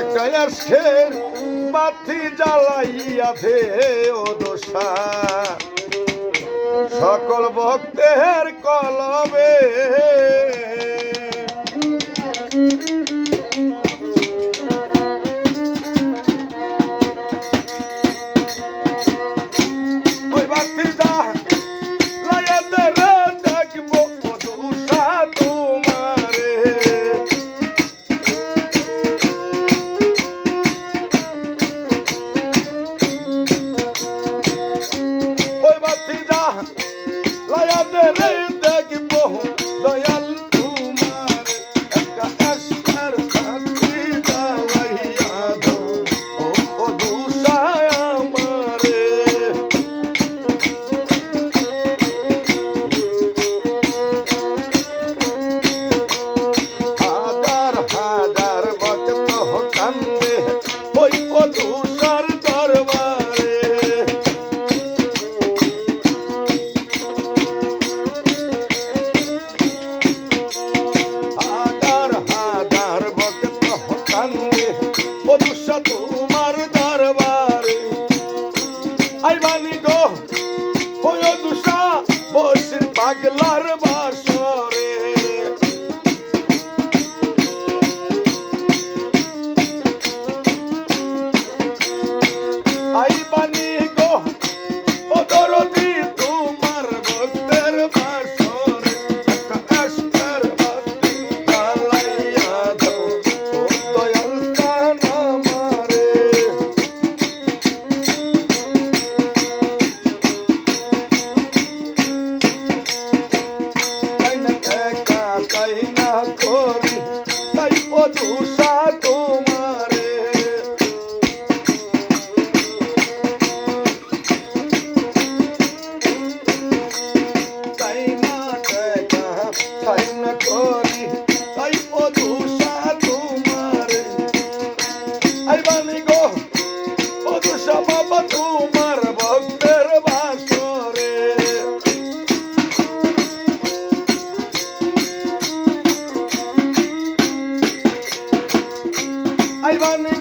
একাশের বাতি জ্বালাইয়াছে ও দোষা। সকল ভক্তের কলবে já everybody.